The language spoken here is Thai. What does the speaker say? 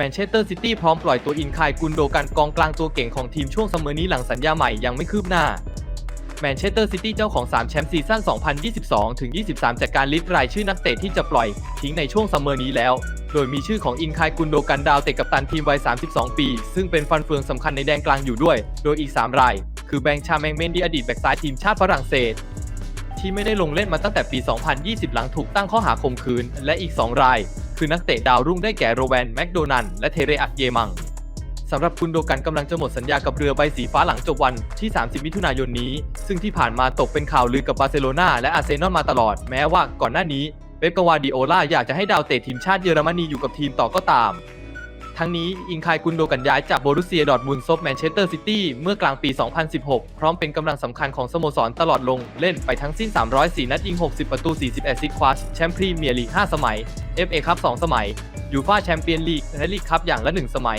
แมนเชสเตอร์ซิตี้พร้อมปล่อยตัวอินคายกุนโดกันกองกลางตัวเก่งของทีมช่วงซัมเมอร์นี้หลังสัญญาใหม่ยังไม่คืบหน้าแมนเชสเตอร์ซิตี้เจ้าของ 3 แชมป์ซีซั่น 2022 ถึง 23 จากการลิสต์รายชื่อนักเตะที่จะปล่อยทิ้งในช่วงซัมเมอร์นี้แล้ว โดยมีชื่อของอินคายกุนโดกันดาวเตะกัปตันทีมวัย 32 ปี ซึ่งเป็นฟันเฟืองสำคัญในแดนกลางอยู่ด้วย โดยอีก 3 ราย คือแบงชาแมงเมนดีอดีตแบ็กซ้ายทีมชาติฝรั่งเศส ที่ไม่ได้ลงเล่นมาตั้งแต่ปี 2020 หลังถูกตั้งข้อหาข่มขืน และอีก 2 ราย คือนักเตะดาวรุ่งได้แก่โรแวนแมคโดนันและเทเรอัตเยมังสำหรับคุณโดกันกำลังจะหมดสัญญากับเรือใบสีฟ้าหลังจบวันที่ 30 มิถุนายนนี้ ซึ่งที่ผ่านมาตกเป็นข่าวลือกับบาร์เซโลนาและอาร์เซนอลมาตลอด แม้ว่าก่อนหน้านี้เป๊ปกวาร์ดิโอลาอยากจะให้ดาวเตะทีมชาติเยอรมนีอยู่กับทีมต่อก็ตาม ทั้งนี้อิงคายกุนโดกันย้ายจากโบรุเซียดอร์ทมุนด์ซบแมนเชสเตอร์ซิตี้เมื่อกลางปี 2016 พร้อมเป็นกำลังสำคัญของสโมสรตลอดลงเล่นไปทั้งสิ้น 304 นัดยิง 60 ประตู40แอซิสคว้าแชมป์พรีเมียร์ลีก 5 สมัย FA คัพ 2 สมัยยูฟ่าแชมเปี้ยนลีกและลีกคัพอย่างละ 1 สมัย